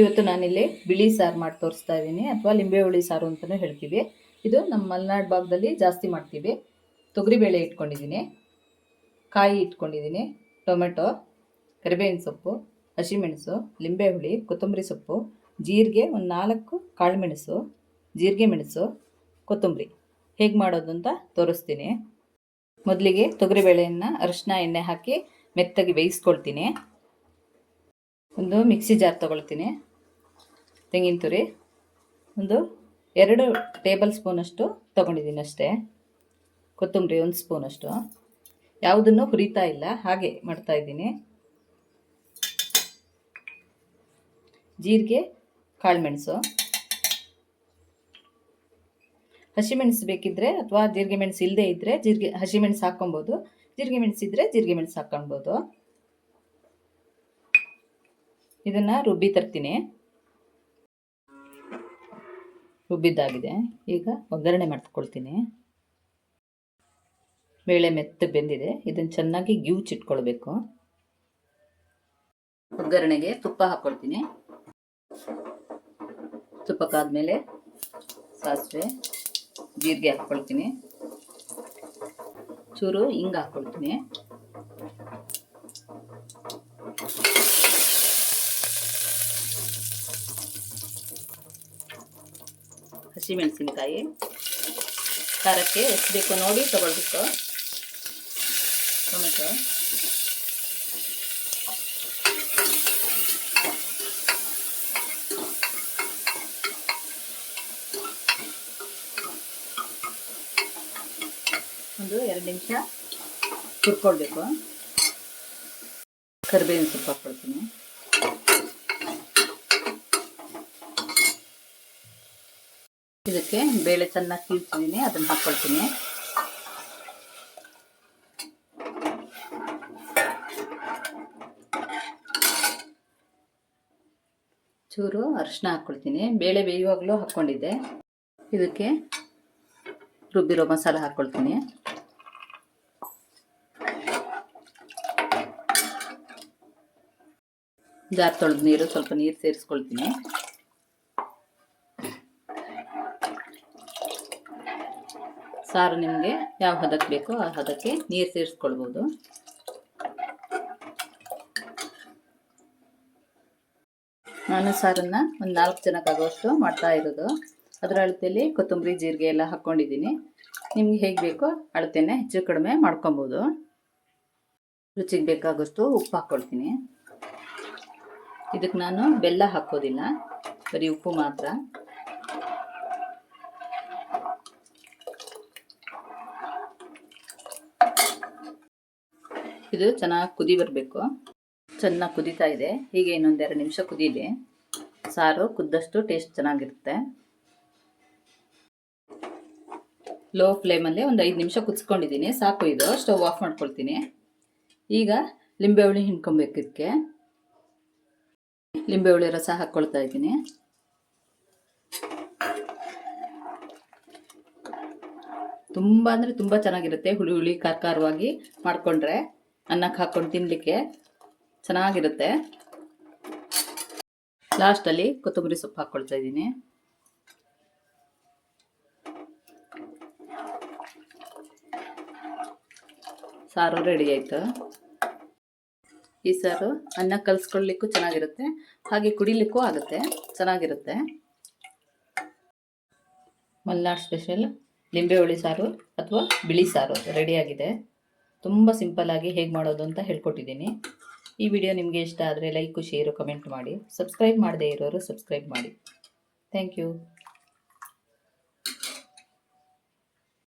ಇವತ್ತು ನಾನಿಲ್ಲಿ ಬಿಳಿ ಸಾರು ಮಾಡಿ ತೋರಿಸ್ತಾ ಇದ್ದೀನಿ, ಅಥವಾ ಲಿಂಬೆ ಹುಳಿ ಸಾರು ಅಂತಲೂ ಹೇಳ್ತೀವಿ. ಇದು ನಮ್ಮ ಮಲೆನಾಡು ಭಾಗದಲ್ಲಿ ಜಾಸ್ತಿ ಮಾಡ್ತೀವಿ. ತೊಗರಿಬೇಳೆ ಇಟ್ಕೊಂಡಿದ್ದೀನಿ, ಕಾಯಿ ಇಟ್ಕೊಂಡಿದ್ದೀನಿ, ಟೊಮೆಟೊ, ಕರಿಬೇವಿನ ಸೊಪ್ಪು, ಹಸಿಮೆಣಸು ಲಿಂಬೆ ಹುಳಿ ಕೊತ್ತಂಬರಿ ಸೊಪ್ಪು, ಜೀರಿಗೆ ಒಂದು ನಾಲ್ಕು ಕಾಳುಮೆಣಸು, ಜೀರಿಗೆ ಮೆಣಸು, ಕೊತ್ತಂಬರಿ. ಹೇಗೆ ಮಾಡೋದು ಅಂತ ತೋರಿಸ್ತೀನಿ. ಮೊದಲಿಗೆ ತೊಗರಿಬೇಳೆಯನ್ನು ಅರಿಶಿನ ಎಣ್ಣೆ ಹಾಕಿ ಮೆತ್ತಗೆ ಬೇಯಿಸ್ಕೊಳ್ತೀನಿ. ಒಂದು ಮಿಕ್ಸಿ ಜಾರ್ ತೊಗೊಳ್ತೀನಿ. ತೆಂಗಿನ ತುರಿ, ಒಂದು ಎರಡು ಟೇಬಲ್ ಸ್ಪೂನಷ್ಟು ತೊಗೊಂಡಿದ್ದೀನಿ ಅಷ್ಟೇ. ಕೊತ್ತಂಬರಿ ಒಂದು ಸ್ಪೂನಷ್ಟು ಯಾವುದನ್ನು ಹುರಿತಾ ಇಲ್ಲ, ಹಾಗೆ ಮಾಡ್ತಾ ಇದ್ದೀನಿ. ಜೀರಿಗೆ, ಕಾಳುಮೆಣಸು. ಹಸಿಮೆಣಸು ಬೇಕಿದ್ರೆ ಅಥವಾ ಜೀರಿಗೆ ಮೆಣಸು ಇಲ್ಲದೆ ಇದ್ದರೆ ಜೀರಿಗೆ, ಹಸಿಮೆಣಸು ಹಾಕ್ಕೊಬೋದು. ಜೀರಿಗೆ ಮೆಣಸು ಇದ್ದರೆ ಜೀರಿಗೆ ಮೆಣಸು ಹಾಕ್ಕೊಳ್ಬೋದು ಇದನ್ನು ರುಬ್ಬಿ ತರ್ತೀನಿ. ರುಬ್ಬಿದ್ದಾಗಿದೆ ಈಗ ಒಗ್ಗರಣೆ ಮಾಡ್ಕೊಳ್ತೀನಿ. ಬೇಳೆ ಮೆತ್ತಗೆ ಬೆಂದಿದೆ. ಇದನ್ನು ಚೆನ್ನಾಗಿ ಗ್ಯೂಚಿಟ್ಕೊಳ್ಬೇಕು ಒಗ್ಗರಣೆಗೆ ತುಪ್ಪ ಹಾಕ್ಕೊಳ್ತೀನಿ ತುಪ್ಪಕ್ಕಾದ್ಮೇಲೆ ಸಾಸಿವೆ, ಜೀರಿಗೆ ಹಾಕ್ಕೊಳ್ತೀನಿ ಚೂರು ಹಿಂಗೆ ಹಾಕ್ಕೊಳ್ತೀನಿ ಹಸಿಮೆಣಸಿನ್ಕಾಯಿ. ಖಾರಕ್ಕೆ ಎಷ್ಟು ಬೇಕು ನೋಡಿ ತಗೊಳ್ಬೇಕು ಟೊಮೆಟೊ. ಒಂದು ಎರಡು ನಿಮಿಷ ಹುರ್ಕೊಳ್ಬೇಕು. ಕರಿಬೇವಿನ ಸೊಪ್ಪು ಹಾಕ್ಕೊಳ್ತೀನಿ. ಇದಕ್ಕೆ ಬೇಳೆ ಚೆನ್ನಾಗಿ ಕೀಳ್ತಿದ್ದೀನಿ ಅದನ್ನು ಹಾಕ್ಕೊಳ್ತೀನಿ ಚೂರು ಅರಿಶಿನ ಹಾಕ್ಕೊಳ್ತೀನಿ ಬೇಳೆ ಬೇಯುವಾಗಲೂ ಹಾಕ್ಕೊಂಡಿದ್ದೆ ಇದಕ್ಕೆ ರುಬ್ಬಿರೋ ಮಸಾಲ ಹಾಕ್ಕೊಳ್ತೀನಿ ಜಾರ್ ತೊಳೆದ ನೀರು, ಸ್ವಲ್ಪ ನೀರು ಸೇರಿಸ್ಕೊಳ್ತೀನಿ. ಸಾರು ನಿಮಗೆ ಯಾವ ಹದಕ್ಕೆ ಬೇಕೋ ಆ ಹದಕ್ಕೆ ನೀರು ಸೇರಿಸ್ಕೊಳ್ಬೋದು. ನಾನು ಸಾರನ್ನು ಒಂದು ನಾಲ್ಕು ಜನಕ್ಕಾಗುವಷ್ಟು ಮಾಡ್ತಾ ಇರೋದು. ಅದರ ಅಳತೆಯಲ್ಲಿ ಕೊತ್ತಂಬರಿ, ಜೀರಿಗೆ ಎಲ್ಲ ಹಾಕ್ಕೊಂಡಿದ್ದೀನಿ ನಿಮ್ಗೆ ಹೇಗೆ ಬೇಕೋ ಅಳತೆನ ಹೆಚ್ಚು ಕಡಿಮೆ ಮಾಡ್ಕೊಬೋದು. ರುಚಿಗೆ ಬೇಕಾಗುವಷ್ಟು ಉಪ್ಪು ಹಾಕ್ಕೊಳ್ತೀನಿ ಇದಕ್ಕೆ ನಾನು ಬೆಲ್ಲ ಹಾಕೋದಿಲ್ಲ, ಬರೀ ಉಪ್ಪು ಮಾತ್ರ. ಇದು ಚೆನ್ನಾಗಿ ಕುದಿ ಬರಬೇಕು. ಚೆನ್ನಾಗಿ ಕುದೀತಾ ಇದೆ. ಹೀಗೆ ಇನ್ನೊಂದೆರಡು ನಿಮಿಷ ಕುದೀಲಿ. ಸಾರು ಕುದ್ದಷ್ಟು ಟೇಸ್ಟ್ ಚೆನ್ನಾಗಿರುತ್ತೆ. ಲೋ ಫ್ಲೇಮಲ್ಲಿ ಒಂದು ಐದು ನಿಮಿಷ ಕುದಿಸ್ಕೊಂಡಿದ್ದೀನಿ ಸಾಕು ಇದು. ಸ್ಟವ್ ಆಫ್ ಮಾಡ್ಕೊಳ್ತೀನಿ. ಈಗ ಲಿಂಬೆ ಹುಳಿ ಹಿಂಡ್ಕೊಬೇಕು ಇದಕ್ಕೆ ಲಿಂಬೆ ಹುಳಿ ರಸ ಹಾಕ್ಕೊಳ್ತಾ ಇದ್ದೀನಿ. ತುಂಬ ಅಂದರೆ ತುಂಬ ಚೆನ್ನಾಗಿರುತ್ತೆ. ಹುಳಿ ಹುಳಿ, ಖಾರ ಖಾರವಾಗಿ ಮಾಡಿಕೊಂಡ್ರೆ. ಅನ್ನಕ್ಕೆ ಹಾಕ್ಕೊಂಡು ತಿನ್ನಲಿಕ್ಕೆ ಚೆನ್ನಾಗಿರುತ್ತೆ. ಲಾಸ್ಟಲ್ಲಿ ಕೊತ್ತಂಬರಿ ಸೊಪ್ಪು ಹಾಕ್ಕೊಳ್ತಾ ಇದ್ದೀನಿ. ಸಾರು ರೆಡಿ ಆಯಿತು. ಈ ಸಾರು ಅನ್ನ ಕಲಿಸ್ಕೊಳ್ಳಿಕ್ಕೂ ಚೆನ್ನಾಗಿರುತ್ತೆ, ಹಾಗೆ ಕುಡಿಲಿಕ್ಕೂ ಆಗುತ್ತೆ, ಚೆನ್ನಾಗಿರುತ್ತೆ. ಮಲ್ನಾಡ್ ಸ್ಪೆಷಲ್ ಲಿಂಬೆ ಹುಳಿ ಸಾರು ಅಥವಾ ಬಿಳಿ ಸಾರು ರೆಡಿಯಾಗಿದೆ ತುಂಬ ಸಿಂಪಲ್ಲಾಗಿ ಹೇಗೆ ಮಾಡೋದು ಅಂತ ಹೇಳ್ಕೊಟ್ಟಿದ್ದೀನಿ. ಈ ವಿಡಿಯೋ ನಿಮಗೆ ಇಷ್ಟ ಆದರೆ ಲೈಕು, ಶೇರು, ಕಮೆಂಟ್ ಮಾಡಿ. ಸಬ್ಸ್ಕ್ರೈಬ್ ಮಾಡದೇ ಇರೋರು ಸಬ್ಸ್ಕ್ರೈಬ್ ಮಾಡಿ. Thank you.